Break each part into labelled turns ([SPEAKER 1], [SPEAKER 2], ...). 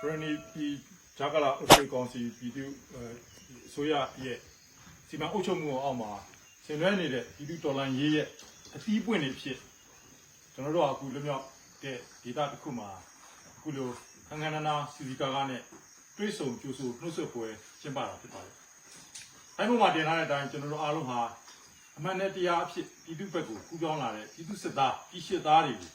[SPEAKER 1] ခရနီပြည်ဂျာကလာအုပ်ချုပ်ကောင်စီပြည်သူအဲအစိုးရရဲ့စီမံအုပ်ချုပ်မှုအောက်မှာဆင်နွှဲနေတဲ့ပြည်သူတော်လှန်ရေးရဲ့အသီးပွင့်တွေဖြစ်ကျွန်တော်တို့ကအခုလွတ်မြောက်တဲ့ဒေတာတစ်ခုမှာအခုလိုခန်းခန်းနာနာစီစီကာကာနဲ့တွဲဆုံကြိုးဆိုနှုတ်ဆက်ပွဲကျင်းပတာဖြစ်ပါတယ်။တိုင်းပေါ်မှာတင်ထားတဲ့အတိုင်းကျွန်တော်တို့အားလုံးဟာအမှန်နဲ့တရားအဖြစ်ပြည်သူဘက်ကိုကူးပြောင်းလာတဲ့ပြည်သူစစ်သားပြည်ရှိသားတွေကို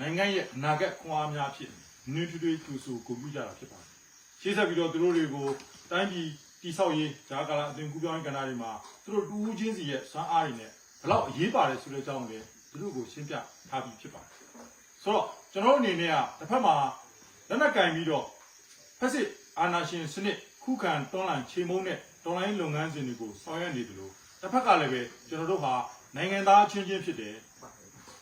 [SPEAKER 1] နိုင်ငံရဲ့အနာဂတ်ခွန်အားများဖြစ် နွေးထွေးထွေးကျူဆူကိုပြုကြတာဖြစ်ပါတယ်။ရှေ့ဆက်ပြီးတော့သူတို့တွေကိုတိုင်းပြည်တိဆောက်ရေးဂျာကာလာအသွင်ကူးပြောင်းရေးကဏ္ဍတွေမှာသူတို့တူဦးချင်းစီရဲ့စွမ်းအားတွေနဲ့ဘလောက်အရေးပါတယ်ဆိုတဲ့အကြောင်းကိုလည်းသူတို့ကိုရှင်းပြထားပြီးဖြစ်ပါတယ်။ဆိုတော့ကျွန်တော်တို့အနေနဲ့ကတစ်ဖက်မှာလက်နက်ကင်ပြီးတော့ဖက်စစ်အာဏာရှင်စနစ်ခုခံတွန်းလှန်ချိန်မုံတဲ့တော်လိုင်းလုပ်ငန်းစဉ်တွေကိုဆောင်ရွက်နေတယ်လို့တစ်ဖက်ကလည်းပဲကျွန်တော်တို့ဟာနိုင်ငံသားချင်းချင်းဖြစ်တယ်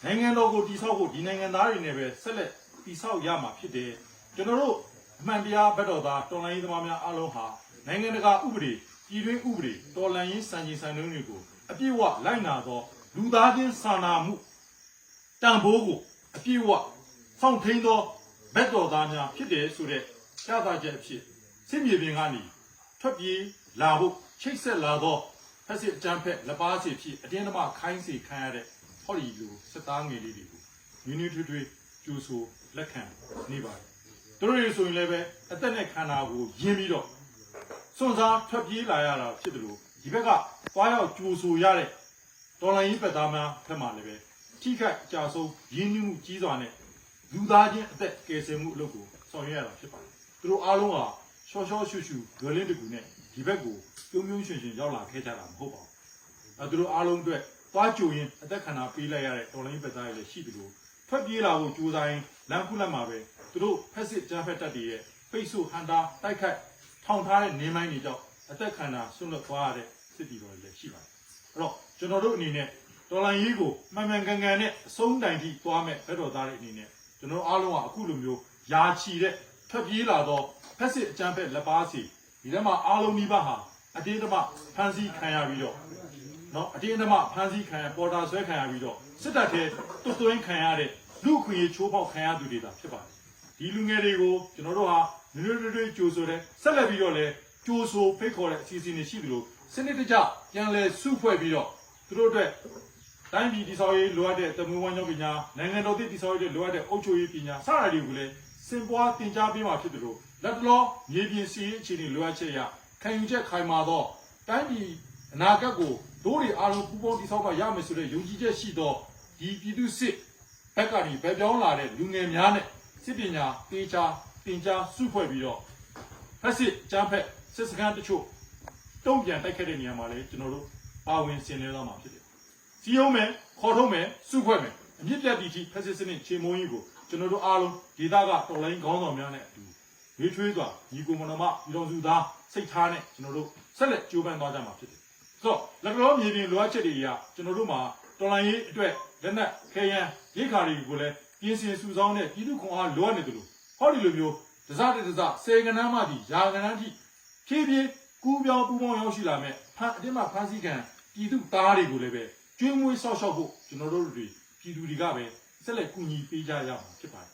[SPEAKER 1] နိုင်ငံတော်ကိုတည်ဆောက်ဖို့ဒီနိုင်ငံသားတွေနဲ့ပဲဆက်လက် တည်ဆောက်ရမှာဖြစ်တယ်ကျွန်တော်တို့အမှန်တရားဘက်တော်သားတော်လှန်ရေးသမားများအားလုံးဟာနိုင်ငံတကာဥပဒေပြည်တွင်းဥပဒေတော်လှန်ရေးစံချိန်စံနှုန်းတွေကိုအပြည့်အဝလိုက်နာသောလူသားချင်းစာနာမှုတန်ဖိုးကိုအပြည့်အဝစောင့်ထိန်သောဘက်တော်သားများဖြစ်တယ်ဆိုတဲ့ရှားသားချက်အဖြစ်စစ်မြေပြင်ကနေထွက်ပြေးလာဖို့ချိတ်ဆက်လာသောဖက်စစ်အကြမ်းဖက်လက်ပါစီဖြစ်အတင်းအဓမ္မခိုင်းစေခံရတဲ့ဟောဒီလိုစက်သားငယ်လေးတွေကိုနင်းနင်းထွေးထွေးကျူဆူလက်ခံနေပါတယ်သူတို့တွေဆိုရင်လည်းပဲအသက်နဲ့ခန္ဓာကိုယင်းပြီးတော့စွန့်စားထွက်ပြေးလာရတာဖြစ်တယ်လို့ဒီဘက်ကသွားရောက်ကျူဆူရတဲ့တော်လိုင်းကြီးပတ်သားများဖက်မှလည်းပဲထိခိုက်အကြဆုံးရင်းနှီးမှုကြီးစွာနဲ့လူသားချင်းအသက်ကယ်ဆယ်မှုအလုပ်ကိုဆောင်ရွက်ရတာဖြစ်ပါတယ်သူတို့အားလုံးဟာရှော့ရှော့ရှူရှူဂလင်းတကူနဲ့ဒီဘက်ကိုပြုံးပြုံးရွှင်ရွှင်ရောက်လာခဲ့ကြတာမဟုတ်ပါဘူးအဲသူတို့အားလုံးအတွက်သွားကြိုရင်အသက်ခန္ဓာပေးလိုက်ရတဲ့တော်လိုင်းပတ်သားတွေလည်းရှိတယ်လို့ ထွက်ပြေးလာဖို့ကြိုးစားရင်လမ်းခုလက်မှာပဲသူတို့ဖက်စစ်ကြားဖက်တက်တွေရဲ့ပိတ်ဆို့ဟန်တာတိုက်ခတ်ထောင်ထားတဲ့နေမိုင်းတွေကြောင့်အသက်ခန္ဓာဆွန့်လွတ်သွားရတဲ့စစ်တီတော်တွေလည်းရှိပါတယ်အဲ့တော့ကျွန်တော်တို့အနေနဲ့တော်လိုင်းရေးကိုမှန်မှန်ကန်ကန်နဲ့အဆုံးတိုင်ထိသွားမဲ့ဘက်တော်သားတွေအနေနဲ့ကျွန်တော်တို့အားလုံးကအခုလိုမျိုးယာချီတဲ့ထွက်ပြေးလာတော့ဖက်စစ်အကြမ်းဖက်လက်ပါစီဒီထဲမှာအားလုံးမိဘဟာအတေးတမဖန်ဆီးခံရပြီးတော့နော်အတင်းအဓမ္မဖမ်းဆီးခံရပေါ်တာဆွဲခံရပြီးတော့စစ်တပ်ထဲတွတ်သွင်းခံရတဲ့ လူခွင့်ရေးချိုးဖောက်ခံရသူတွေသာဖြစ်ပါတယ်ဒီလူငယ်တွေကိုကျွန်တော်တို့ဟာနွေနွေတွေကြိုးဆိုတဲ့ဆက်လက်ပြီးတော့လည်းကြိုးဆိုဖိတ်ခေါ်တဲ့အစီအစဉ်တွေရှိသလိုစနစ်တကျပြန်လဲစုဖွဲ့ပြီးတော့သူတို့အတွက်တိုင်းပြည်တည်ဆောက်ရေးလိုအပ်တဲ့တမွေးဝမ်းကြောင်းပညာနိုင်ငံတော်တည်တည်ဆောက်ရေးလိုအပ်တဲ့အုပ်ချုပ်ရေးပညာစတာတွေကိုလည်းစင်ပွားတင် जा ပေးမှာဖြစ်တယ်လို့လက်တလောမြေပြင်စီရေးအခြေအနေလိုအပ်ချက်အရခံယူချက်ခိုင်မာသောတိုင်းပြည်အနာဂတ်ကိုဒိုးတွေအားလုံးပူပေါင်းတိဆောက်ပါရမယ်ဆိုတဲ့ယုံကြည်ချက်ရှိသောဒီပြည်သူစစ် ဘက်ကနေဗက်ပြောင်းလာတဲ့လူငယ်များနဲ့စစ်ပညာတေချာတင်ကြားစုဖွဲ့ပြီးတော့ဖက်စစ်ကျမ်းဖက်စစ်စခန်းတချို့တုံ့ပြန်တိုက်ခတ်တဲ့နေရာမှာလည်းကျွန်တော်တို့ပါဝင်ဆင်နွှဲသွားမှာဖြစ်တယ်။စီယုံမယ်ခေါ်ထုတ်မယ်စုဖွဲ့မယ်အမြင့်ပြတ်တီကြီးဖက်စစ်စနစ်ချေမုံကြီးကိုကျွန်တော်တို့အားလုံးဒေသကတော်လိုင်းခေါင်းဆောင်များနဲ့အတူရွေးချွေးစွာညီကိုမတော်မပြည်တော်စုသားစိတ်ထားနဲ့ကျွန်တော်တို့ဆက်လက်ကြိုးပမ်းသွားကြမှာဖြစ်တယ်ဆိုတော့လက်တော်မြေပြင်လိုအပ်ချက်တွေအရကျွန်တော်တို့မှာတော်လိုင်းရေးအတွက် လက်နက်ခဲယမ်းရိတ်ခါတွေကိုလည်းပြင်ဆင်စုဆောင်းတဲ့ပြည်သူခွန်အားလိုအပ်နေတယ်လို့ဟောဒီလိုမျိုးတစားတစားစေကနန်းမှဒီယာကနန်းထိဖြည်းဖြည်းကူးပြောင်းပူပေါင်းရောက်ရှိလာမဲ့ဖန်အတင်းမှဖန်စီကံပြည်သူသားတွေကိုလည်းပဲကျွေးမွေးဆောက်ရှောက်ဖို့ကျွန်တော်တို့တွေပြည်သူတွေကပဲဆက်လက်ကူညီပေးကြရမှာဖြစ်ပါတယ်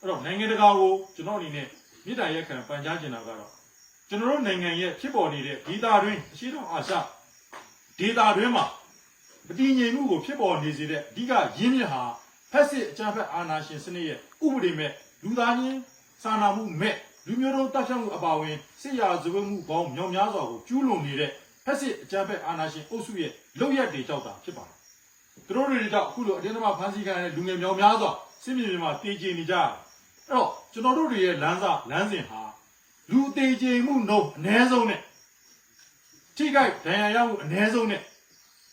[SPEAKER 1] အဲ့တော့နိုင်ငံတကာကိုကျွန်တော်အနေနဲ့မြေတားရက်ခံပန်ကြားချင်တာကတော့ကျွန်တော်တို့နိုင်ငံရဲ့ဖြစ်ပေါ်နေတဲ့ဒေသတွင်းအရှိတော်အာရှဒေတာတွင်းမှာ မတည်ငြိမ်မှုကိုဖြစ်ပေါ်နေစေတဲ့အဓိကရင်းမြစ်ဟာဖက်စစ်အကြမ်းဖက်အာဏာရှင်စနစ်ရဲ့ဥပဒေမဲ့လူသားချင်းစာနာမှုမဲ့လူမျိုးတုံးတပ်ဖြတ်မှုအပါအဝင်စစ်ရာဇဝတ်မှုပေါင်းမြောင်များစွာကိုကျူးလွန်နေတဲ့ဖက်စစ်အကြမ်းဖက်အာဏာရှင်အုပ်စုရဲ့လုပ်ရက်တွေကြောင့်သာဖြစ်ပါတယ်။သူတို့တွေကြောင့်အခုလိုအတင်းအဓမ္မဖမ်းဆီးခံရတဲ့လူငယ်မြောင်များစွာစစ်မြေပြင်မှာတည်ကြည်နေကြတယ်။အဲ့တော့ကျွန်တော်တို့တွေရဲ့လမ်းစာလမ်းစဉ်ဟာလူတည်ကြည်မှုနှုန်းအ ਨੇ ဆုံးနဲ့ထိခိုက်ဒဏ်ရာရမှုအ ਨੇ ဆုံးနဲ့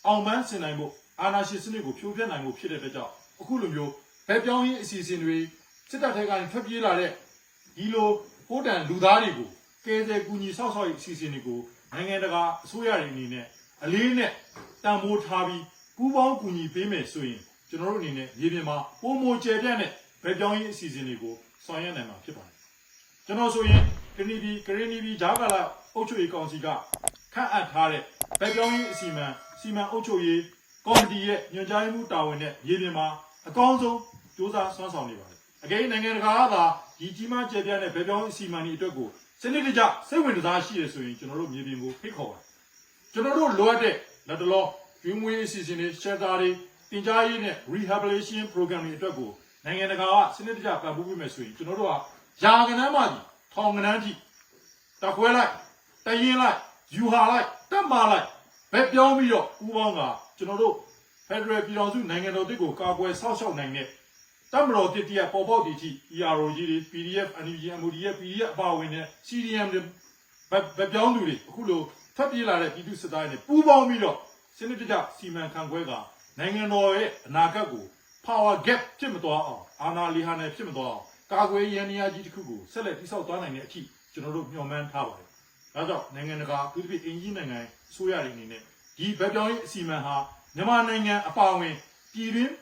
[SPEAKER 1] အောင်ပန်းဆင်နိုင်ဖို့အာဏာရှင်စနစ်ကိုဖြိုဖျက်နိုင်မှုဖြစ်တဲ့အတွက်ကြောင့်အခုလိုမျိုးဗက်ပြောင်းရေးအစီအစဉ်တွေစစ်တပ်ထဲကနေထွက်ပြေးလာတဲ့ဒီလိုဟိုးတန်လူသားတွေကိုကယ်ဆယ်ကူညီဆောက်ရှောက်ရေးအစီအစဉ်တွေကိုနိုင်ငံတကာအစိုးရတွေအနေနဲ့အလေးနဲ့တန်ဖိုးထားပြီးပူးပေါင်းကူညီပေးမယ်ဆိုရင်ကျွန်တော်တို့အနေနဲ့ရေပြင်မှာပုံမကျယ်ပြန့်တဲ့ဗက်ပြောင်းရေးအစီအစဉ်တွေကိုဆောင်ရွက်နိုင်မှာဖြစ်ပါတယ်ကျွန်တော်ဆိုရင်ကရီဘီကရီနီဘီဂျာကာလာအုပ်ချုပ်ရေးကောင်စီကခန့်အပ်ထားတဲ့ဗက်ပြောင်းရေးအစီအမံ စီမံအုပ်ချုပ်ရေးကော်မတီရဲ့ညွှန်ကြားရေးမှူးတာဝန်နဲ့ရေပြင်မှာအကောင်းဆုံးစ조사ဆွမ်းဆောင်နေပါတယ်။အကယ်၍နိုင်ငံတကာကသာဒီကြီးမားကျယ်ပြန့်တဲ့ဗေပြောင်းအစီအမံတွေအတွက်ကိုစနစ်တကျစိတ်ဝင်စားရှိရဆိုရင်ကျွန်တော်တို့မြေပြင်ကိုဖိတ်ခေါ်ပါကျွန်တော်တို့လိုအပ်တဲ့လက်တလောကျွေးမွေးအစီအစဉ်တွေ shelter တွေတင်ကြားရေးနဲ့ rehabilitation program တွေအတွက်ကိုနိုင်ငံတကာကစနစ်တကျပံ့ပိုးပေးမယ်ဆိုရင်ကျွန်တော်တို့ကယာကနန်းမှကြီးထောင်ကနန်းကြီးတခွဲလိုက်တရင်လိုက်ယူဟာလိုက်တက်မာလိုက် ဘက်ပြောင်းပြီးတော့ဥပေါင်းကကျွန်တော်တို့ Federal ပြည်တော်စုနိုင်ငံတော်တစ်ကိုကာကွယ်ဆောက်ရှောက်နိုင်တဲ့တမတော်တစ်တရပေါ်ပေါက်တည်ကြည့် ERO ကြီးတွေ PDF NUG MOD ရဲ့ PDF အပါဝင်တဲ့ CDM တွေဗဗပြောင်းသူတွေအခုလိုထပ်ပြေးလာတဲ့ပြည်သူစစ်သားတွေနဲ့ပူးပေါင်းပြီးတော့စနစ်တကျစီမံခန့်ခွဲကနိုင်ငံတော်ရဲ့အနာဂတ်ကို power gap ဖြစ်မသွားအောင်အာဏာလီဟာနယ်ဖြစ်မသွားအောင်ကာကွယ်ရန်နေရာကြီးတစ်ခုကိုဆက်လက်တည်ဆောက်သွားနိုင်တဲ့အထိကျွန်တော်တို့မျှော်မှန်းထားပါတယ်။ ဒါကြောင့်နိုင်ငံတကာသူတို့ပြည်အင်ဂျင်နိုင်ငံဆိုရတဲ့အနေနဲ့ဒီဗပြောင်းရေးအစီအမံဟာမြန်မာနိုင်ငံအပါအဝင်ပြည်တွင်း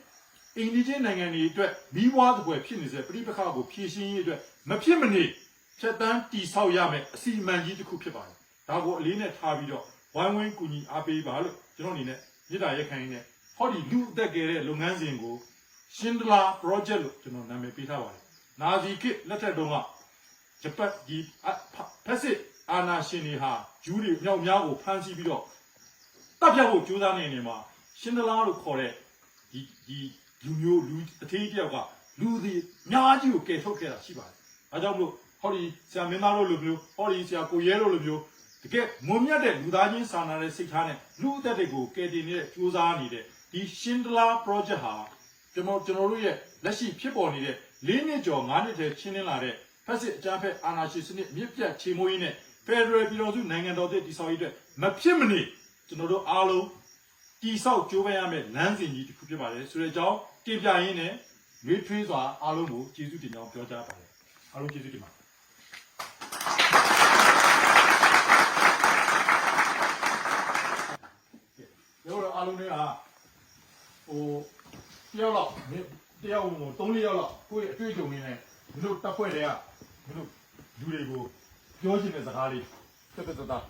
[SPEAKER 1] အိန္ဒိချင်းနိုင်ငံတွေအတွက်မိဘွားတပွဲဖြစ်နေစေပြိပခါကိုဖြည့်ရှင်းရေးအတွက်မဖြစ်မနေဖြတ်တန်းတီဆောက်ရမယ်အစီအမံကြီးတစ်ခုဖြစ်ပါတယ်။ဒါကိုအလေးနဲ့ထားပြီးတော့ဝိုင်းဝန်းကူညီအားပေးပါလို့ကျွန်တော်အနေနဲ့မြေတားရက်ခိုင်းနေဟောဒီလူအသက်ကယ်တဲ့လုပ်ငန်းစဉ်ကိုရှင်းဒလာ project လို့ကျွန်တော်နာမည်ပေးထားပါတယ်။နာဇီခေတ်လက်ထက်တုန်းကဂျပန်ဒီဖက်စစ် အာနာရှင်တွေဟာဂျူးတွေမြောက်များကိုဖမ်းဆီးပြီးတော့တပ်ဖြတ်ဖို့ကြိုးစားနေနေမှာရှင်းဒလာလို့ခေါ်တဲ့ဒီဒီလူမျိုးလူအသေးတယောက်ကလူတွေအများကြီးကိုကယ်ထုတ်ခဲ့တာရှိပါတယ်။အဲကြောင့်မလို့ဟောဒီဆရာမင်းသားတို့လိုမျိုးဟောဒီဆရာကိုရဲတို့လိုမျိုးတကယ်မွန်မြတ်တဲ့လူသားချင်းစာနာတဲ့စိတ်ထားနဲ့လူအသက်တွေကိုကယ်တင်နေတဲ့ကြိုးစားနေတဲ့ဒီရှင်ဒလာ project ဟာကျွန်တော်ကျွန်တော်တို့ရဲ့လက်ရှိဖြစ်ပေါ်နေတဲ့၄နှစ်ကျော်၅နှစ်တည်းချင်းလင်းလာတဲ့ဖက်စစ်အကြမ်းဖက်အာဏာရှင်စနစ်မြစ်ပြတ်ချေမွေးရေးနဲ့ Federal ပြည်တော်စုနိုင်ငံတော်တည်တည်ဆောက်ရေးအတွက်မဖြစ်မနေကျွန်တော်တို့အားလုံးတိဆောက်ကြိုးပမ်းရမယ့်လမ်းစဉ်ကြီးတစ်ခုဖြစ်ပါတယ်ဆိုတဲ့အကြောင်းတင်ပြရင်းနဲ့ရွေးထွေးစွာအားလုံးကိုကျေးဇူးတင်ကြောင်းပြောကြားပါတယ်အားလုံးကျေးဇူးတင်ပါတယ်ရောအားလုံးတွေကဟိုတယောက်လောက်တယောက်ဟို၃၄ယောက်လောက်ကိုယ့်ရဲ့အတွေ့အကြုံတွေနဲ့ဒီလိုတပ်ဖွဲ့တွေကဒီလိုလူတွေကို ပြောချင်တဲ့စကားလေးတက်တက်တက်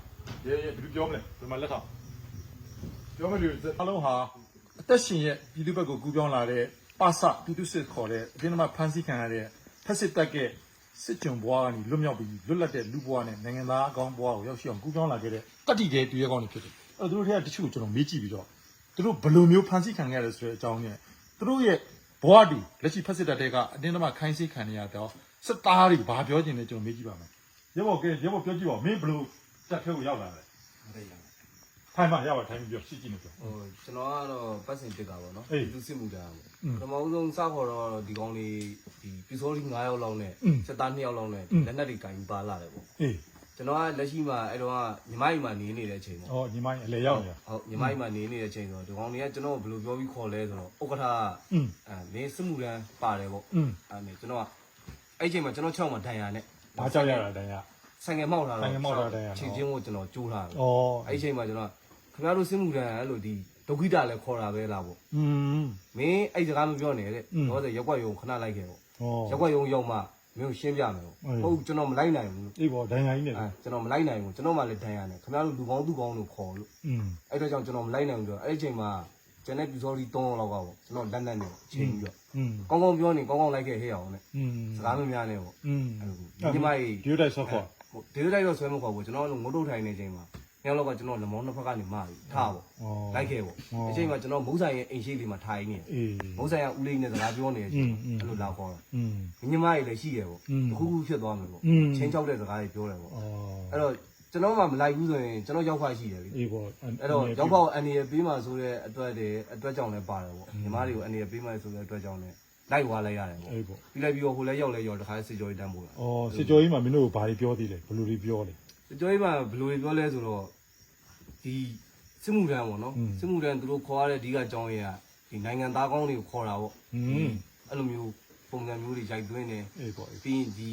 [SPEAKER 1] ရဲရဲဘယ်လိုပြောမလဲဒီမှာလက်ထောက်ပြောမလို့အလုံးဟာအသက်ရှင်ရဲ့ပြည်သူဘက်ကိုကူးပြောင်းလာတဲ့ပါစပြည်သူစစ်ခေါ်တဲ့အတင်းအမဖန်ဆီးခံရတဲ့ဖက်စစ်တပ်ကစစ်ကြုံဘွားကနေလွတ်မြောက်ပြီးလွတ်လပ်တဲ့လူဘွားနဲ့နိုင်ငံသားအကောင်းဘွားကိုရောက်ရှိအောင်ကူးပြောင်းလာခဲ့တဲ့တတိတဲ့တူရဲကောင်းတွေဖြစ်တယ်။အဲသူတို့ထက်ကတချို့ကျွန်တော်မေးကြည့်ပြီးတော့သူတို့ဘယ်လိုမျိုးဖန်ဆီးခံခဲ့ရလဲဆိုတဲ့အကြောင်းနဲ့သူတို့ရဲ့ဘွားတွေလက်ရှိဖက်စစ်တပ်တွေကအတင်းအမခိုင်းဆီးခံနေရတော့စစ်သားတွေဘာပြောချင်လဲကျွန်တော်မေးကြည့်ပါမယ်။ ရဲဘော်ကဲရဲဘော်ပြောကြည့်ပါဦးမင်းဘယ်လိုတက်ခဲကိုရောက်လာလဲ
[SPEAKER 2] မသိဘူး
[SPEAKER 1] ။ထိုင်မှရပါထိုင်ပြီးပြောရှင်းကြည့်နေပြော
[SPEAKER 2] ဟိုကျွန်တော်ကတော့ပတ်စင်တစ်တာပေါ့နော်
[SPEAKER 1] အေး
[SPEAKER 2] သူစစ်မှုတာပေါ့
[SPEAKER 1] อืม
[SPEAKER 2] ပထမဦးဆုံးစခေါ်တော့ဒီကောင်လေးဒီပီစောလီ9ယောက်လောက်နဲ့
[SPEAKER 1] อืม
[SPEAKER 2] စစ်သား2ယောက်လောက်နဲ့
[SPEAKER 1] อืม
[SPEAKER 2] လက်နက်တွေကင်ပါလာတယ်ပေါ့
[SPEAKER 1] အေး
[SPEAKER 2] ကျွန်တော်ကလက်ရှိမှာအဲ့တော့ကညီမကြီးမှာနေနေတဲ့အချိန်ပေါ့
[SPEAKER 1] ။အော်ညီမအလေရောက်နေတာ
[SPEAKER 2] ဟုတ်ညီမကြီးမှာနေနေတဲ့အချိန်ဆိုတော့ဒီကောင်လေးကကျွန်တော်ကိုဘယ်လိုပြောပြီးခေါ်လဲဆိုတော့ဥက္ကဋ္ဌက
[SPEAKER 1] ။อืม
[SPEAKER 2] အဲမင်းစစ်မှုတန်းပါတယ်ပေါ့
[SPEAKER 1] อืม
[SPEAKER 2] အဲ့မင်းကျွန်တော်ကအဲ့ချိန်မှာကျွန်တော်6မှာဒဏ်ရာနဲ့
[SPEAKER 1] ဘာကြောက်ရတာတန်းရ
[SPEAKER 2] ဆိုင်ငယ်မောက်လာ
[SPEAKER 1] ဆိုင်
[SPEAKER 2] တော့
[SPEAKER 1] ငယ်မောက်လာတဲ့ဒဏ်ရာ
[SPEAKER 2] ချင်းချင်းကိုကျွန်တော်ကြိုးထားတယ်
[SPEAKER 1] ။အော်
[SPEAKER 2] အဲ့ချိန်မှာကျွန်တော်ခင်ဗျားတို့စစ်မှုတန်းအဲ့လိုဒီဒုက္ခိတလည်းခေါ်တာပဲလားပေါ့
[SPEAKER 1] อืม
[SPEAKER 2] မင်းအဲ့စကားမပြောနဲ့တဲ့
[SPEAKER 1] อืม
[SPEAKER 2] တော့ဆိုရက်ွက်ယုံခဏလိုက်ခဲ့ပေါ့
[SPEAKER 1] အော်
[SPEAKER 2] ရက်ွက်ယုံရောက်မှမင်းကိုရှင်းပြမယ်ပေါ့
[SPEAKER 1] အေး
[SPEAKER 2] ဟုတ်ကျွန်တော်မလိုက်နိုင်ဘူး
[SPEAKER 1] အေးပေါ့ဒဏ်ရာကြီးနဲ့
[SPEAKER 2] အဲကျွန်တော်မလိုက်နိုင်ဘူးကျွန်တော်မှလည်းဒဏ်ရာနဲ့ခင်ဗျားတို့လူကောင်းသူကောင်းလို့ခေါ်လို့
[SPEAKER 1] อืม
[SPEAKER 2] အဲ့တော့ကြောင့်ကျွန်တော်မလိုက်နိုင်ဘူးဆိုတော့အဲ့ဒီအချိန်မှာကျွန်တော်ပြူစောဒီ3ယောက်လောက်ကပေါ့ကျွန်တော်လက်နက်နဲ့ချိန်ပြီးတော့
[SPEAKER 1] อืม
[SPEAKER 2] ကောင်းကောင်းပြောနေကောင်းကောင်းလိုက်ခဲ့ဟဲ့အောင်နဲ့စကားမများနဲ့ပေါ့အဲ့
[SPEAKER 1] ဒီ
[SPEAKER 2] မှာ
[SPEAKER 1] ဒီတိုက်ဆော့ခေါ်
[SPEAKER 2] ဒီတိုက်တော့ဆွဲမခေါ်ဘူးကျွန်တော်လည်းငုတ်တုတ်ထိုင်နေချိန်မှာညောင်းလောက်ကကျွန်တော်လမောင်းနှစ်ဖက်ကနေမာပြီးထားပေါ့လိုက်ခဲ့ပေါ့အချိန်မှာကျွန်တော်မုံဆိုင်ရဲ့အိမ်ရှိလေးမှာထိုင်နေမုံဆိုင်ကဦးလေးနဲ့စကားပြောနေတယ်အဲ့လိုလာခေါ်တော့ညီမကြီးလည်းရှိရပေါ့တခုခုဖြစ်သွားမယ်ပေါ့ချင်းချောက်တဲ့စကားတွေပြောတယ်ပေါ့
[SPEAKER 1] အဲ့
[SPEAKER 2] တော့ ကျွန်တော်မှမလိုက်ဘူးဆိုရင်ကျွန်တော်ရောက်ခွာရှိတယ်ဗျ
[SPEAKER 1] အေးပေါ့
[SPEAKER 2] အဲ့တော့ရောက်ခွာအန်ရပေးမှဆိုတဲ့အတွက်တည်းအတွက်ကြောင့်လည်းပါတယ်ပေါ့ညီမတွေကိုအန်ရပေးမှဆိုတဲ့အတွက်ကြောင့်လည်းလိုက်ွားလိုက်ရတယ်ပေါ့
[SPEAKER 1] အေးပေါ့
[SPEAKER 2] ပြီးလိုက်ပြီးတော့ဟိုလည်းရောက်လဲရောက်တခါစစ်ကြောကြီးတန်းပို့တာ
[SPEAKER 1] ဩစစ်ကြောကြီးမှမင်းတို့ဘာတွေပြောသေးလဲဘယ်လိုတွေပြောလဲ
[SPEAKER 2] စစ်ကြောကြီးမှဘယ်လိုတွေပြောလဲဆိုတော့ဒီစစ်မှုထမ်းပေါ့နော်စစ်မှုထမ်းသူတို့ခေါ်ရတဲ့အဓိကအကြောင်းရင်းကဒီနိုင်ငံသားကောင်းတွေကိုခေါ်တာပေါ့
[SPEAKER 1] อืม
[SPEAKER 2] အဲ့လိုမျိုးပုံစံမျိုးတွေရိုက်သွင်းတယ်
[SPEAKER 1] အေးပေါ့
[SPEAKER 2] ပြီးရင်ဒီ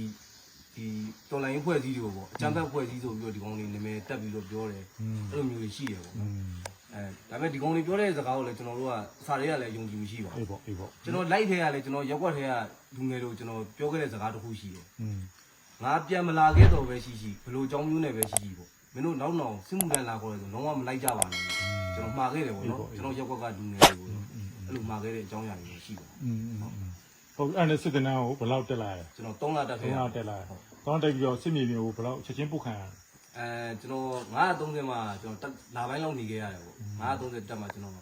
[SPEAKER 2] ဒီတော်လိုင်းဖွဲ့စည်းတွေကိုပေါ့အကြမ်းဖက်ဖွဲ့စည်းဆိုပြီးတော့ဒီကောင်လေးနာမည်တက်ပြီးတော့ပြောတယ်အဲ့လိုမျိုးရှိတယ်ပေါ့အဲဒါပေမဲ့ဒီကောင်လေးပြောတဲ့စကားကိုလည်းကျွန်တော်တို့ကစာတွေကလည်းယုံကြည်မှုရှိပါဘူးအေး
[SPEAKER 1] ပေါ့အေးပေါ့
[SPEAKER 2] ကျွန်တော်လိုက်ထဲကလည်းကျွန်တော်ရက်ွက်ထဲကလူငယ်တို့ကျွန်တော်ပြောခဲ့တဲ့စကားတစ်ခုရှိတယ်ငါပြန်မလာခဲ့တော့ပဲရှိရှိဘလို့ကြောင်းမျိုးနဲ့ပဲရှိရှိပေါ့မင်းတို့နောက်နောက်စစ်မှုလမ်းလာခေါ်တယ်ဆိုလုံးဝမလိုက်ကြပါနဲ့ကျွန်တော်မှာခဲ့တယ်ပေါ့နော်ကျွန်တော်ရက်ွက်ကလူငယ်တွေကိုအဲ့လိုမှာခဲ့တဲ့အကြောင်းအရာတွေရှိပါ
[SPEAKER 1] ဘူး ဟဟုတ်အဲ့နဲ့စစ်တနန်းကိုဘယ်လောက်တက်လာရလဲ
[SPEAKER 2] ကျွန်တော်3လတက်
[SPEAKER 1] ဘ
[SPEAKER 2] ခဲ့
[SPEAKER 1] ယ်
[SPEAKER 2] ရ
[SPEAKER 1] လောက်တက်လာရတောင်းတက်ပြီးတော့စစ်မြေပြင်ကိုဘယ်လောက်ချက်ချင်းပုတ်ခံရလဲ
[SPEAKER 2] အဲကျွန်တော်930မှာကျွန်တော်လာပိုင်းလောက်နေခဲ့ရတယ်ပေါ့930တက်မှာကျွန်တော်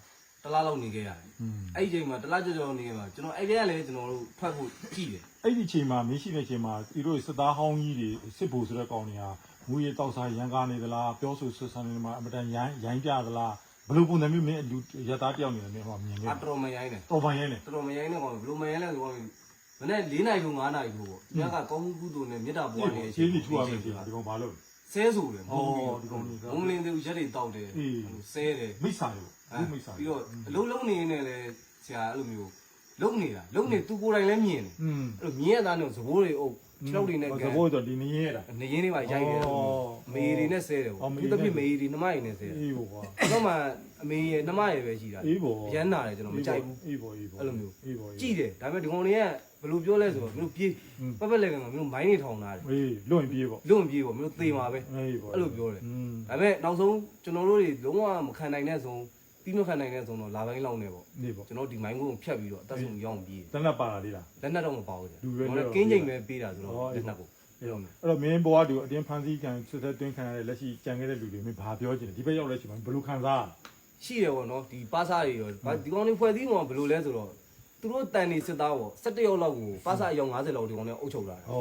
[SPEAKER 2] တလားလောက်နေခဲ့ရတယ်
[SPEAKER 1] อืม
[SPEAKER 2] အဲ့ဒီချိန်မှာတလားကြော်ကြော်နေခဲ့မှာကျွန်တော်အဲ့ဒီကလည်းကျွန်တော်တို့ဖတ်ဖို့ကြည့်တယ်
[SPEAKER 1] အဲ့ဒီချိန်မှာမင်းရှိတဲ့ချိန်မှာဒီတို့စစ်သားဟောင်းကြီးတွေစစ်ဗိုလ်ဆိုတဲ့ကောင်တွေကငွေရတောက်စားရန်ကားနေသလားပြောဆိုဆွဆန်နေမှာအမတန်ရိုင်းရိုင်းကြသလား ဘယ်လိုပုံစံမျိုးမင်းလူရသားတယောက်နေတယ်မင်းဟောမြင်ခဲ့
[SPEAKER 2] အတော်မရိုင်းတယ်
[SPEAKER 1] တော်ပန်ရိုင်းနေ
[SPEAKER 2] တော်တော်မရိုင်းတဲ့ကောင်ဘယ်လိုမရိုင်းလဲဆိုတော့မနေ့4နိုင်လို့9နိုင်လို့ပေါ့။ညကကောင်းမှုကုသိုလ်နဲ့မေတ္တာပွားနေ
[SPEAKER 1] ရှင်းပြီးထူရမယ်ဒီကောင်ဘာလို့
[SPEAKER 2] ဆဲဆိုတယ်မဟုတ်ဘူး
[SPEAKER 1] ဒီကောင်ကြီးက
[SPEAKER 2] ဘုံလင်းသူရက်တွေတောက်တယ်
[SPEAKER 1] အေး
[SPEAKER 2] ဆဲတယ်
[SPEAKER 1] မိစ္ဆာလို့ဘူးမိစ္ဆာ
[SPEAKER 2] ပြီးတော့အလုံးလုံးနေနေလဲဆရာအဲ့လိုမျိုးလုံနေတာလုံနေသူကိုယ်တိုင်လည်းမြင်တယ်
[SPEAKER 1] อืม
[SPEAKER 2] အဲ့လိုမြင်ရတာနဲ့သဘောတွေအုပ် ခြေထောက်တွေနဲ့ကသ
[SPEAKER 1] ဘောတော့ဒီနင်းရတာ
[SPEAKER 2] နေရင်းတွေမှာရိုက်တယ်မေရီနဲ့ဆဲတယ်ပေါ့
[SPEAKER 1] သူ
[SPEAKER 2] တပြည့်မေရီနှမရီနဲ့ဆဲတယ်
[SPEAKER 1] အေးပေါ့ကွာ
[SPEAKER 2] တော့မှအမေရဲ့နှမရဲ့ပဲရှိတာ
[SPEAKER 1] အေးပေါ့
[SPEAKER 2] ရမ်းနာတယ်ကျွန်တော်မကြိုက်ဘူး
[SPEAKER 1] အေးပေါ့အေးပေါ့
[SPEAKER 2] အဲ့လိုမျိုး
[SPEAKER 1] အေးပေါ့
[SPEAKER 2] ကြည့်တယ်ဒါပေမဲ့ဒီကောင်တွေကဘယ်လိုပြောလဲဆိုတော့မင်းတို့ပြေးပက်ပက်လက်ကမင်းတို့မိုင်းနေထောင်လာတယ်
[SPEAKER 1] အေးလွန့်ပြေးပေါ့
[SPEAKER 2] လွန့်ပြေးပေါ့မင်းတို့သေမှာပဲ
[SPEAKER 1] အေးပေါ့
[SPEAKER 2] အဲ့လိုပြောတယ်ဒါပေမဲ့နောက်ဆုံးကျွန်တော်တို့တွေလုံးဝမခံနိုင်တဲ့ဆုံး ပြီးမခံနိုင်တဲ့ဆုံးတော့လာပိုင်းလောက်နေပေါ့
[SPEAKER 1] နေပေါ့
[SPEAKER 2] ကျွန်တော်ဒီမိုင်းကိုဖြတ်ပြီးတော့အသက်ဆုံးရောက်ပြေး
[SPEAKER 1] တနက်ပါလာလေးလား
[SPEAKER 2] လက်နက်တော့မပါဘူး
[SPEAKER 1] လူပဲ
[SPEAKER 2] ကျွန်
[SPEAKER 1] လက်
[SPEAKER 2] တော်
[SPEAKER 1] တော့
[SPEAKER 2] ကင်းချိန်ပဲပေးတာဆိုတော့
[SPEAKER 1] ဟောအေး
[SPEAKER 2] လက်နက်ကို
[SPEAKER 1] အဲ့တော့အဲ့တော့မင်းဘွားတူအတင်းဖန်စီခံစစ်သက်တွင်းခံရတဲ့လက်ရှိကြံခဲ့တဲ့လူတွေမင်းဘာပြောချင်လဲဒီဘက်ရောက်လဲချိန်မှာဘယ်လိုခံစားရလဲ
[SPEAKER 2] ရှိတယ်ပေါ့နော်ဒီပါစာတွေရောဘာဒီကောင်တွေဖွဲ့စည်းကောင်ဘယ်လိုလဲဆိုတော့ သူတို့တန်နေစစ်သားပေါ့17ရောက်လောက်ကိုပါစာအယောင်90လောက်ဒီကောင်တွေအုပ်ချုပ်လာတယ်
[SPEAKER 1] ဩ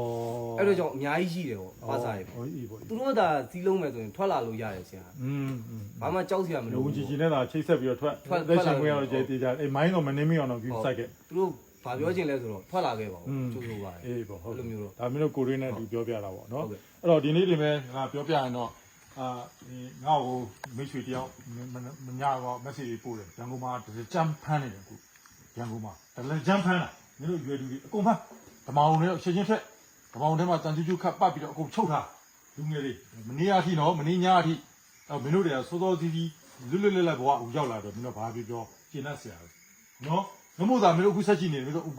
[SPEAKER 2] အဲ့တော့ကြောင့်အများကြီးရှိတယ်ပေါ့ပါစာရေ
[SPEAKER 1] ဟောဤပေါ့
[SPEAKER 2] သူတို့ကဒါစီးလုံးမယ်ဆိုရင်ထွက်လာလို့ရတယ်ဆရာ
[SPEAKER 1] อืม
[SPEAKER 2] ဘာမှကြောက်စရာမလို
[SPEAKER 1] လူ
[SPEAKER 2] ဘူး
[SPEAKER 1] ကြည်ကြည်နဲ့သာချိတ်ဆက်ပြီးတော့ထွက်
[SPEAKER 2] သက်
[SPEAKER 1] ရှင်ခွင့်ရတော့ကျေတေးကြအေးမိုင်းတော့မနေမိအောင်တော့ယူဆိုက်ခဲ့
[SPEAKER 2] သူတို့ဘာပြောချင်လဲဆိုတော့ထွက်လာခဲ့ပါဘူးကျိုးဆိုပါတယ်
[SPEAKER 1] အေးပေါ့ဟုတ်
[SPEAKER 2] လိုမျိုးတော့
[SPEAKER 1] ဒါမျိုးတော့ကိုရင်းနဲ့သူပြောပြတာပေါ့နော်
[SPEAKER 2] ဟုတ်ကဲ့
[SPEAKER 1] အဲ့တော့ဒီနေ့ဒီမဲ့ငါပြောပြရင်တော့အာဒီငါ့ကိုမိတ်ဆွေတယောက်မမညတော့ message တွေပို့တယ်ရန်ကုန်မှာတစ်ကြမ်းဖမ်းနေတယ်အခု ရန်ကုန်မှာတစ်လက်ကြမ်းဖမ်းတာမင်းတို့ရွယ်သူတွေအကုန်ဖမ်းဓမ္မအောင်တွေတော့ချက်ချင်းထွက်ဓမ္မအောင်ထဲမှာတန်ကျူးကျူးခတ်ပတ်ပြီးတော့အကုန်ချုပ်ထားလူငယ်လေးမနေ့အထိနော်မနေ့ညအထိအဲ့မင်းတို့တွေကစောစောစီးစီးလွတ်လွတ်လပ်လပ်ဘဝအခုရောက်လာတော့မင်းတို့ဘာပြောပြောကျင်းတတ်ဆရာပဲနော်ငမို့သာမင်းတို့အခုဆက်ကြည့်နေတယ်မင်းတို့အ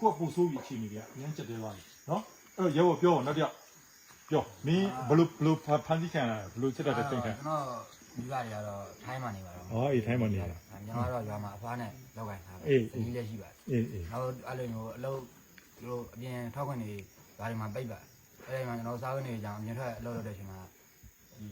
[SPEAKER 1] ခုကပို့ဆိုးပြီးချိန်နေကြအရင်ချက်တဲသွားပြီနော်အဲ့တော့ရဲဘော်ပြောအောင်နောက်တစ်ယောက်ပြောမင်းဘလို့ဘလို့ဖန်တီးခံရဘလို့ချက်တတ်တဲ့သိခံ
[SPEAKER 3] ကျွန်တော် မိဘတွေကတော့ထိုင်းမှာနေပါတော့
[SPEAKER 1] ဟောအေးထိုင်းမှာနေရတာ
[SPEAKER 3] ကျွန်တော်ကတော့ရွာမှာအဖွားနဲ့လောက်ကန်ထားပါ
[SPEAKER 1] အေး
[SPEAKER 3] စီးလည်းရှိပါတယ်
[SPEAKER 1] အေးအေး
[SPEAKER 3] နောက်အဲ့လိုမျိုးအလုပ်သူတို့အပြင်ထောက်ခွင့်တွေဘာတွေမှာပိတ်ပါအဲ့ဒီမှာကျွန်တော်စားခွင့်တွေကြောင့်အပြင်ထွက်အလုပ်လုပ်တဲ့အချိန်မှာဒီ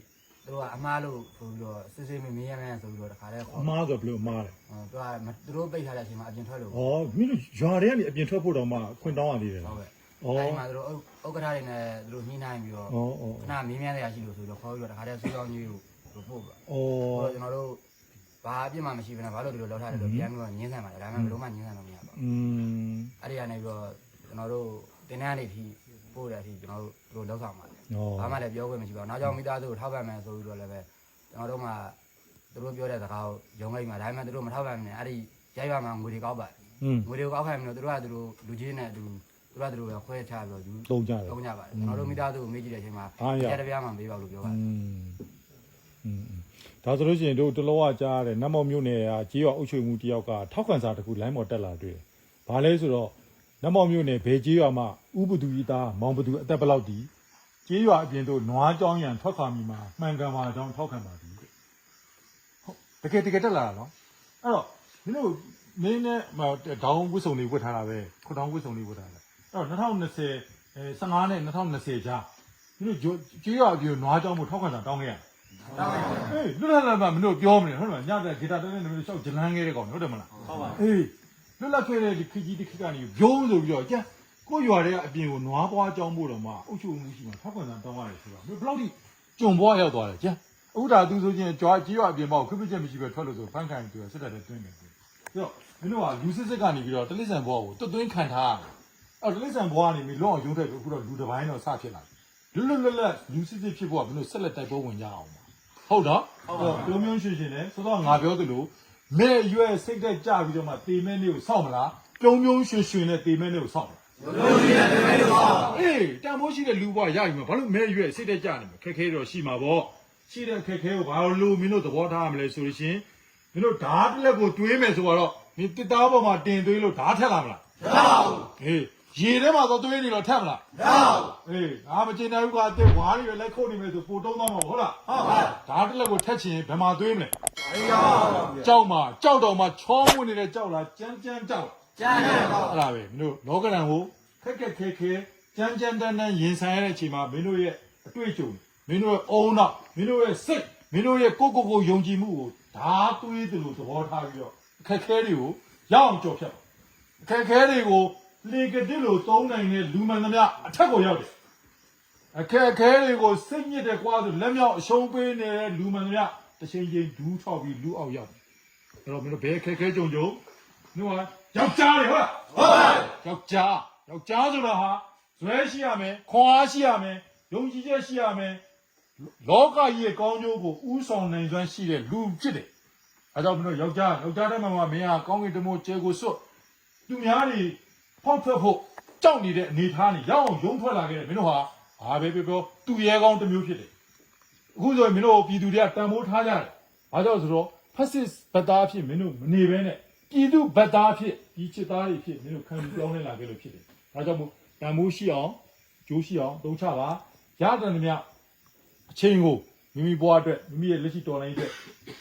[SPEAKER 3] သူတို့ကအမားလို့ဆိုပြီးတော့စစ်စစ်မေးမေးရမယ်ဆိုပြီးတော့တခါတည်းခေါ်
[SPEAKER 1] အမားဆိုဘလို့အမားလဲ
[SPEAKER 3] ဟိုသူကသူတို့ပိတ်ထားတဲ့အချိန်မှာအပြင်ထွက်လို့
[SPEAKER 1] ဩမင်းတို့ရွာထဲကနေအပြင်ထွက်ဖို့တော့မှခွင့်တောင်းရသေးတယ်
[SPEAKER 3] ဟု
[SPEAKER 1] လား
[SPEAKER 3] တ်ကဲ့
[SPEAKER 1] ဩ
[SPEAKER 3] အဲ့ဒီမှာသူတို့ဥက္ကဋ္ဌတွေနဲ့သူတို့ညှိနှိုင်းပြီးတော့
[SPEAKER 1] ဩဩ
[SPEAKER 3] ခဏမင်းများတရားရှိလို့ဆိုပြီးတော့ခေါ်ပြီးတော့တခါတည်းစူးစောင်းကြီးကို ပို့ပါ
[SPEAKER 1] ဩ
[SPEAKER 3] ဟိုကျွန်တော်တို့ဘာအပြစ်မှမရှိဘဲနဲ့ဘာလို့ဒီလိုလောက်ထားတယ်လို့ပြန်ပြီးတော့ညင်းဆန်ပါတယ်ဒါပေမဲ့ဘယ်လိုမှညင်းဆန်လို့မရပါဘူး
[SPEAKER 1] อืม
[SPEAKER 3] အဲ့ဒီကနေပြီးတော့ကျွန်တော်တို့တင်တန်းနေထိပို့တဲ့အထိကျွန်တော်တို့လောက်ဆောင်ပါတယ်
[SPEAKER 1] ဩ
[SPEAKER 3] ဘာမှလည်းပြောခွင့်မရှိပါဘူးနောက်ကြောင့်မိသားစုကိုထောက်ပံ့မယ်ဆိုပြီးတော့လည်းပဲကျွန်တော်တို့မှသူတို့ပြောတဲ့စကားကိုယုံလိုက်မှာဒါပေမဲ့သူတို့မထောက်ပံ့နဲ့အဲ့ဒီရိုက်ပါမှာငွေတွေကောက်ပါတယ်
[SPEAKER 1] อืม
[SPEAKER 3] ငွေတွေကောက်ခိုင်းပြီးတော့သူတို့ကသူတို့လူကြီးနဲ့အတူသူတို့ကသူတို့ပဲခွဲချပြီးတော့ယူ
[SPEAKER 1] သုံးကြတယ်
[SPEAKER 3] သုံးကြပါတယ်ကျွန်တော်တို့မိသားစုကိုမေးကြည့်တဲ့အချိန်မှာ
[SPEAKER 1] အားရ
[SPEAKER 3] တပြားမှမေးပါလို့ပြောပါ
[SPEAKER 1] อื
[SPEAKER 3] တယ်
[SPEAKER 1] มอืม ဒါဆိုလို့ရှိရင်တို့တလောကကြားရတယ်နတ်မောင်မြို့နယ်ကကြီးရွာအုပ်ချုပ်မှုတယောက်ကထောက်ခံစာတစ်ခုလိုင်းပေါ်တက်လာတွေ့တယ်။ဘာလဲဆိုတော့နတ်မောင်မြို့နယ်ဘေကြီးရွာမှာဥပဒူဤသားမောင်ဘသူအသက်ဘယ်လောက်ဒီကြီးရွာအပြင်တို့နွားကြောင်းရံထွက်ခွာမိမှာမှန်ကန်ပါကြောင်းထောက်ခံပါသည်တဲ့။ဟုတ်တကယ်တကယ်တက်လာတာနော်။အဲ့တော့မင်းတို့မင်းနဲ့ဟိုဒေါင်းဝစ်စုံတွေဝတ်ထားတာပဲခွတ်ဒေါင်းဝစ်စုံတွေဝတ်ထားတာ။အဲ့တော့2020အဲ15နဲ့2020ကြားမင်းတို့ကြီးရွာအပြင်နွားကြောင်းကိုထောက်ခံစာတောင်းခဲ့ရတယ်။
[SPEAKER 3] တောင်းပါ
[SPEAKER 1] အေးလွတ်လပ်လပ်မှမင်းတို့ပြောမနေဟုတ်တယ်မလားညတဲ့ဂီတာတက်တဲ့နေမျိုးရှောက်ဂျလန်းခဲ့တဲ့ကောင်ဟုတ်တယ်မလားဟုတ်ပါအေးလွတ်လပ်ခဲ့တဲ့ဒီခကြီးတစ်ခကနေဘုံဆိုပြီးတော့ကြက်ကိုရွာတွေကအပြင်ကိုနွားပွားကြောင်းဖို့တော့မှအုပ်ချုပ်မှုရှိမှထောက်ခံစာတောင်းရတယ်ဆိုတော့ဘယ်လောက်ထိကြုံပွားရောက်သွားတယ်ကြက်အခုဒါသူဆိုချင်းကြွားကြီးရွာအပြင်ပေါ့ခွင့်ပြုချက်မရှိပဲထွက်လို့ဆိုဖန်ခံပြီးတော့စစ်တပ်တဲ့တွင်းနေတယ်ပြီးတော့မင်းတို့ကလူစစ်စစ်ကနေပြီးတော့တလိษံဘွားကိုတွတ်သွင်းခံထားရတယ်အဲ့တလိษံဘွားကနေပြီးလောအောင်ရုံးထက်ပြီးအခုတော့လူတစ်ပိုင်းတော့စဖြစ်လာပြီလွတ်လွတ်လပ်လပ်လူစစ်စစ်ဖြစ်ဖို့ကမင်းတို့ဆက်လက်တိုက်ပွဲဝင်ကြအောင်ပါ ဟုတ်တော့ဟုတ်ပြုံးပြုံးရွှင်ရွှင်နဲ့ဆိုတော့ငါပြောသလိုမဲ့ရွယ်စိတ်သက်ကြပြီးတော့မှတေမဲနေကိုစောင့်မလားပြုံးပြုံးရွှင်ရွှင်နဲ့တေမဲနေကိုစောင့်မလားပြုံးပြုံးရွှင်နဲ့တေမဲနေကိုစောင့်အေးတန်ဖိုးရှိတဲ့လူဘွားရပြီမှာဘာလို့မဲ့ရွယ်စိတ်သက်ကြနေမှာခက်ခဲတော့ရှိမှာပေါ့ရှိတဲ့ခက်ခဲကိုဘာလို့မင်းတို့သဘောထားရမလဲဆိုလို့ရှင်မင်းတို့ဓာတ်တစ်လက်ကိုတွေးမယ်ဆိုတော့မင်းတစ်သားပေါ်မှာတင်သွေးလို့ဓာတ်ထက်လာမလားမထဘူးအေး ရေထဲမှာတော့တွေးနေတော့ထက်မလားမထဘူးအေးငါမကျင်နိုင်ဘူးကအစ်ဝါးတွေလိုက်ခုတ်နေမယ်ဆိုပိုတုံးသွားမှာဟုတ်လားဟုတ်ပါဓာတ်တစ်လက်ကိုထက်ချင်ဘယ်မှာတွေးမလဲကြောက်မှာကြောက်တော့မှချောမွေ့နေတဲ့ကြောက်လားကြမ်းကြမ်းကြောက်လား
[SPEAKER 3] ကြမ်းတဲ့ပေါ့
[SPEAKER 1] အဲ့ဒါပဲမင်းတို့လောကရန်ကိုခက်ခက်ခဲခဲကြမ်းကြမ်းတန်းတန်းရင်ဆိုင်ရတဲ့အချိန်မှာမင်းတို့ရဲ့အတွေ့အကြုံမင်းတို့ရဲ့အုံနောက်မင်းတို့ရဲ့စိတ်မင်းတို့ရဲ့ကိုယ့်ကိုယ်ကိုယုံကြည်မှုကိုဓာသွေးသလိုသဘောထားပြီးတော့အခက်ခဲတွေကိုရအောင်ကြော်ဖြတ်ပါအခက်ခဲတွေကို လေကတစ်လိုသုံးနိုင်တဲ့လူမှန်သမျှအထက်ကိုရောက်တယ်အခက်ခဲတွေကိုစိတ်ညစ်တဲ့ကွာဆိုလက်မြောက်အရှုံးပေးနေတဲ့လူမှန်သမျှတစ်ချိန်ချင်းဒူးထောက်ပြီးလူအောက်ရောက်တယ်အဲ့တော့မင်းတို့ဘယ်အခက်ခဲကြုံကြုံနော်ယောက်ျားလေဟုတ်လားဟုတ်ပါယောက်ျားယောက်ျားဆိုတာဟာဇွဲရှိရမယ်ခွန်အားရှိရမယ်ယုံကြည်ချက်ရှိရမယ်လောကကြီးရဲ့ကောင်းကျိုးကိုဥဆောင်နိုင်စွမ်းရှိတဲ့လူဖြစ်တယ်အဲကြောင့်မလို့ယောက်ျားယောက်ျားတဲ့မှာမင်းဟာကောင်းကင်တမိုးကျဲကိုစွတ်သူများတွေ ဖောက်ထွက်ဖို့ကြောက်နေတဲ့အနေထားနေရောက်အောင်ယုံထွက်လာခဲ့တယ်မင်းတို့ဟာဘာပဲပြောပြောသူရဲကောင်းတစ်မျိုးဖြစ်တယ်အခုဆိုရင်မင်းတို့ပြည်သူတွေကတန်ဖိုးထားကြတယ်။ဘာကြောင့်ဆိုတော့ဖက်စစ်ဘတ်သားအဖြစ်မင်းတို့မနေဘဲနဲ့ပြည်သူဘတ်သားအဖြစ်ဒီချစ်သားတွေဖြစ်မင်းတို့ခံယူပြောင်းလဲလာခဲ့လို့ဖြစ်တယ်။ဒါကြောင့်မို့တန်ဖိုးရှိအောင်ကြိုးရှိအောင်သုံးချပါရတဲ့မြတ်အချိန်ကိုမိမိဘဝအတွက်မိမိရဲ့လက်ရှိတော်လိုင်းအတွက်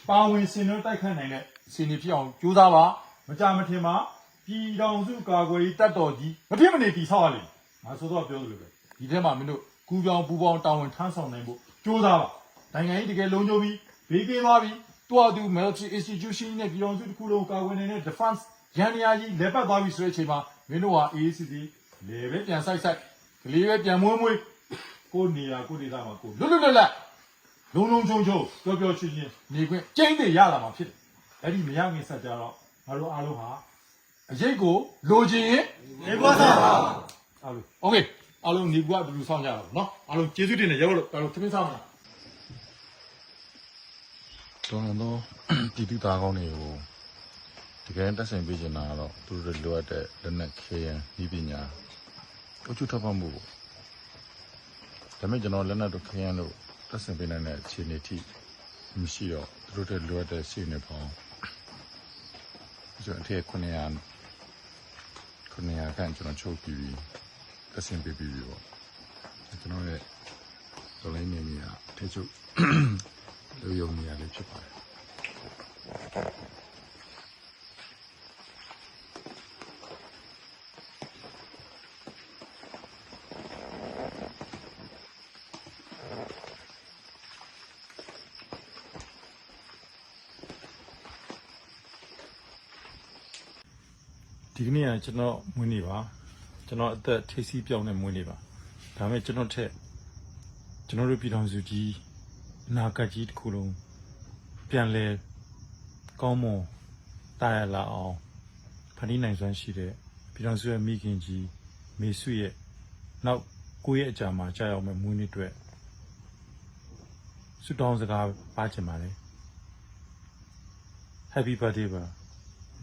[SPEAKER 1] ပါဝင်ဆင်နွှဲတိုက်ခတ်နိုင်တဲ့စင်နေဖြစ်အောင်ကြိုးစားပါမကြမထင်မှာ ပြည်တော်စုကာကွယ်ရေးတပ်တော်ကြီးမဖြစ်မနေတည်ဆောက်ရလိမ့်မယ်။ငါဆိုတော့ပြောသလိုပဲဒီထဲမှာမင်းတို့ကူပြောင်းပူပေါင်းတာဝန်ထမ်းဆောင်နိုင်ဖို့ကြိုးစားပါနိုင်ငံရေးတကယ်လုံးကျိုးပြီးဘေးကင်းသွားပြီးတွားသူ military institution နဲ့ပြည်တော်စုတစ်ခုလုံးကာကွယ်နေတဲ့ defense ရန်ရာကြီးလက်ပတ်သွားပြီဆိုတဲ့အချိန်မှာမင်းတို့ဟာ AACC လေပဲပြန်ဆိုင်ဆိုင်ကလေးပဲပြန်မွေးမွေးကိုယ်နေရာကိုယ်ဒေသမှာကိုယ်လွတ်လွတ်လပ်လပ်လုံးလုံးချုံချုံပျော်ပျော်ရွှင်ရွှင်နေခွင့်ကျင်းတွေရလာမှာဖြစ်တယ်အဲ့ဒီမရငင်ဆက်ကြတော့ငါတို့အားလုံးဟာ အရေးကိုလိုချင်ရင်နေပွားဆောင်ပါအားလုံးโอเคအားလုံးနေပွားအတူတူဆောင်ကြတော့เนาะအားလုံးကျေးဇူးတင်နေရောက်လို့အားလုံးသမင်းဆောင်ပါ
[SPEAKER 4] တော်တော်တော့ ပြည်သူသားကောင်းတွေကိုတကယ်တက်ဆိုင်ပေးချင်တာကတော့သူတို့လိုအပ်တဲ့လက်နက်ခဲယံဤပညာအကျုထပ်ဖမှုပေါ့ဒါပေမဲ့ကျွန်တော်လက်နက်တို့ခဲယံတို့တက်ဆိုင်ပေးနိုင်တဲ့အခြေအနေထိမရှိတော့သူတို့တွေလိုအပ်တဲ့စီနေပေါင်းကျွန်တော်အထက်900 900ခန့်ကျွန်တော်ချုပ်ပြီးပြီးတက်ဆိုင်ပေးပြီးပြီပေါ့ကျွန်တော်ရဲ့တော်လိုင်းနေနေရအထက်ချုပ်လူယုံနေရလေးဖြစ်ပါတယ်
[SPEAKER 1] ဒီကနေ့ကကျွန်တော်မွေးနေ့ပါကျွန်တော်အသက်ထိပ်စီးပြောင်းတဲ့မွေးနေ့ပါဒါပေမဲ့ကျွန်တော်ထက်ကျွန်တော်တို့ပြည်တော်စုကြီးအနာဂတ်ကြီးတစ်ခုလုံးပြန်လဲကောင်းမွန်တာရလာအောင်ဖန်တီးနိုင်စွမ်းရှိတဲ့ပြည်တော်စုရဲ့မိခင်ကြီးမေစုရဲ့နောက်ကိုယ့်ရဲ့အကြမှာကြာရောက်မဲ့မွေးနေ့အတွက်ဆုတောင်းစကားပါချင်ပါတယ် Happy birthday ပါ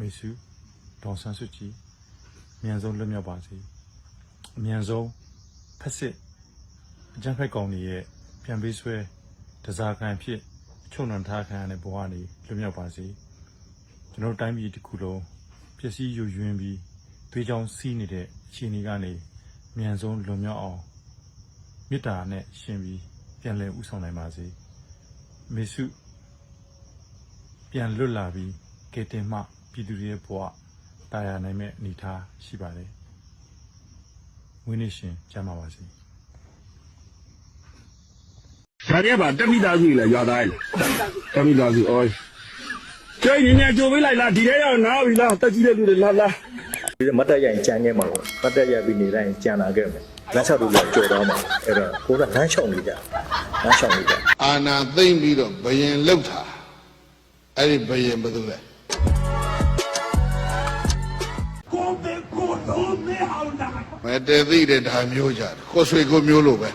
[SPEAKER 1] မေစု ဒေါန်ဆန်းစုကြည်အမြန်ဆုံးလွတ်မြောက်ပါစေအမြန်ဆုံးဖက်စစ်အကြမ်းဖက်ကောင်တွေရဲ့ပြန်ပေးဆွဲတစားခံဖြစ်ချုံနှံထားခံရတဲ့ဘဝနေလွတ်မြောက်ပါစေကျွန်တော်တို့တိုင်းပြည်တစ်ခုလုံးပျက်စီးယိုယွင်းပြီးသွေးကြောင်းစီးနေတဲ့အခြေအနေကနေအမြန်ဆုံးလွတ်မြောက်အောင်မေတ္တာနဲ့ရှင်ပြီးပြန်လည်ဥဆောင်နိုင်ပါစေမေစုပြန်လွတ်လာပြီးကယ်တင်မှပြည်သူတွေရဲ့ဘဝ တာယာနိုင်မဲ့အနေအထားရှိပါတယ်။ဝင်းနေရှင်ကျမ်းပါပါစေ
[SPEAKER 5] ဒါတည်းပါတက်မိသားစုကြီးလဲရွာသားကြီးတက်မိသားစုအော်ကျိုးညင်ညကြိုပေးလိုက်လားဒီထဲရောက်နားပြီလားတက်ကြီးတဲ့လူတွေလာလား
[SPEAKER 6] ဒီမတ်တက်ရရင်ကြမ်းခဲ့မှာပေါ့မတ်တက်ရပြီးနေတိုင်းကြံလာခဲ့မယ်လမ်းလျှောက်လို့လည်းကြော်တော့မှာအဲ့တော့ကိုကလမ်းလျှောက်နေကြလမ်းလျှောက်နေကြ
[SPEAKER 7] အာနာသိမ့်ပြီးတော့ဘယင်လောက်တာအဲ့ဒီဘယင်ဘယ်သူလဲ
[SPEAKER 5] အောင်လား
[SPEAKER 7] မတဲသိတဲ့ဒါမျိုးကြတယ်ကိုဆွေကိုမျိုးလိုပဲ